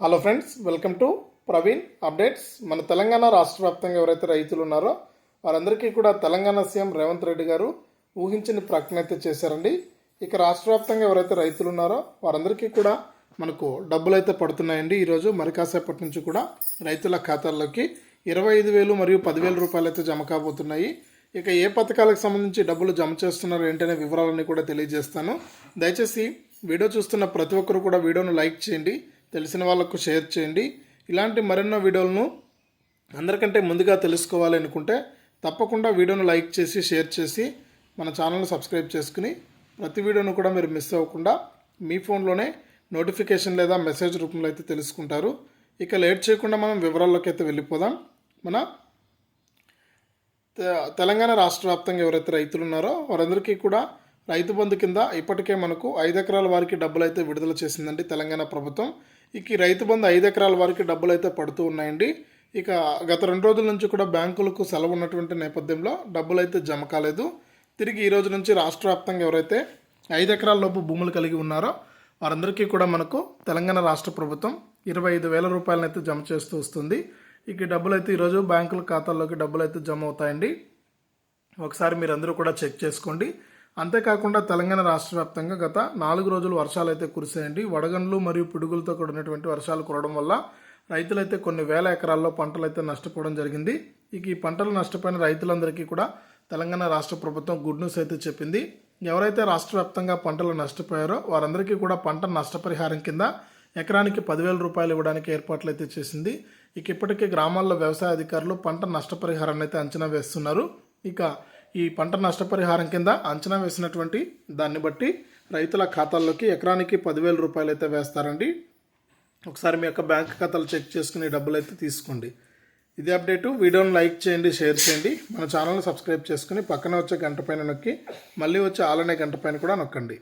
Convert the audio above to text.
Hello friends welcome to Praveen updates మన తెలంగాణ రాష్ట్ర వ్యాప్తంగా ఎవరైతే రైతులు ఉన్నారో వారందరికీ కూడా తెలంగాణ సీఎం రేవంత్ రెడ్డి గారు ఊహించని ప్రకటన అయితే చేశారండి. ఇక రాష్ట్ర వ్యాప్తంగా ఎవరైతే రైతులు ఉన్నారో వారందరికీ కూడా మనకు డబ్బులు అయితే పడుతున్నాయండి. ఈరోజు మరి కాసేపటి నుంచి కూడా రైతుల ఖాతాల్లోకి ఇరవై ఐదు వేలు మరియు పదివేల రూపాయలు అయితే జమ కాబోతున్నాయి. ఇక ఏ పథకాలకు సంబంధించి డబ్బులు జమ చేస్తున్నారు ఏంటనే వివరాలన్నీ కూడా తెలియజేస్తాను. దయచేసి వీడియో చూస్తున్న ప్రతి ఒక్కరు కూడా వీడియోను లైక్ చేయండి. తెలిసిన వాళ్ళకు షేర్ చేయండి. ఇలాంటి మరెన్నో వీడియోలను అందరికంటే ముందుగా తెలుసుకోవాలి అనుకుంటే తప్పకుండా వీడియోను లైక్ చేసి షేర్ చేసి మన ఛానల్ని సబ్స్క్రైబ్ చేసుకుని ప్రతి వీడియోను కూడా మీరు మిస్ అవ్వకుండా మీ ఫోన్లోనే నోటిఫికేషన్ లేదా మెసేజ్ రూపంలో అయితే తెలుసుకుంటారు. ఇక లేట్ చేయకుండా మనం వివరాల్లోకి అయితే వెళ్ళిపోదాం. మన తె- తెలంగాణ రాష్ట్ర వ్యాప్తంగా ఎవరైతే రైతులు ఉన్నారో వారందరికీ కూడా రైతు బంధు కింద ఇప్పటికే మనకు ఐదు ఎకరాల వారికి డబ్బులు అయితే విడుదల చేసిందండి తెలంగాణ ప్రభుత్వం. ఇక రైతు బంధు ఐదు ఎకరాల వారికి డబ్బులు అయితే పడుతూ ఉన్నాయండి. ఇక గత రెండు రోజుల నుంచి కూడా బ్యాంకులకు సెలవు ఉన్నటువంటి నేపథ్యంలో డబ్బులు అయితే జమ కాలేదు. తిరిగి ఈ రోజు నుంచి రాష్ట్ర వ్యాప్తంగా ఎవరైతే ఐదు ఎకరాల లోపు భూములు కలిగి ఉన్నారో వారందరికీ కూడా మనకు తెలంగాణ రాష్ట్ర ప్రభుత్వం ఇరవై ఐదు వేల రూపాయలను అయితే జమ చేస్తూ వస్తుంది. ఇక ఈ డబ్బులు అయితే ఈరోజు బ్యాంకుల ఖాతాల్లోకి డబ్బులు అయితే జమ అవుతాయండి. ఒకసారి మీరందరూ కూడా చెక్ చేసుకోండి. అంతేకాకుండా తెలంగాణ రాష్ట్ర వ్యాప్తంగా గత నాలుగు రోజులు వర్షాలు అయితే కురిసాయండి వడగండ్లు మరియు పిడుగులతో కూడినటువంటి వర్షాలు కురవడం వల్ల రైతులైతే కొన్ని వేల ఎకరాల్లో పంటలు అయితే నష్టపోవడం జరిగింది. ఇక ఈ పంటలు నష్టపోయిన రైతులందరికీ కూడా తెలంగాణ రాష్ట్ర ప్రభుత్వం గుడ్ న్యూస్ అయితే చెప్పింది. ఎవరైతే రాష్ట్ర వ్యాప్తంగా పంటలు నష్టపోయారో వారందరికీ కూడా పంట నష్టపరిహారం కింద ఎకరానికి పదివేల రూపాయలు ఇవ్వడానికి ఏర్పాట్లు అయితే చేసింది. ఇక ఇప్పటికే గ్రామాల్లో వ్యవసాయ అధికారులు పంట నష్టపరిహారాన్ని అయితే అంచనా వేస్తున్నారు. ఇక ఈ పంట నష్టపరిహారం కింద అంచనా వేసినటువంటి దాన్ని బట్టి రైతుల ఖాతాల్లోకి ఎకరానికి పదివేల రూపాయలు అయితే వేస్తారండి. ఒకసారి మీ యొక్క బ్యాంక్ ఖాతాలు చెక్ చేసుకుని డబ్బులు అయితే తీసుకోండి. ఇది అప్డేటు. వీడియోని లైక్ చేయండి షేర్ చేయండి. మన ఛానల్ని సబ్స్క్రైబ్ చేసుకుని పక్కన వచ్చే గంట పైన నొక్కి మళ్ళీ వచ్చే ఆలనే గంట పైన కూడా నొక్కండి.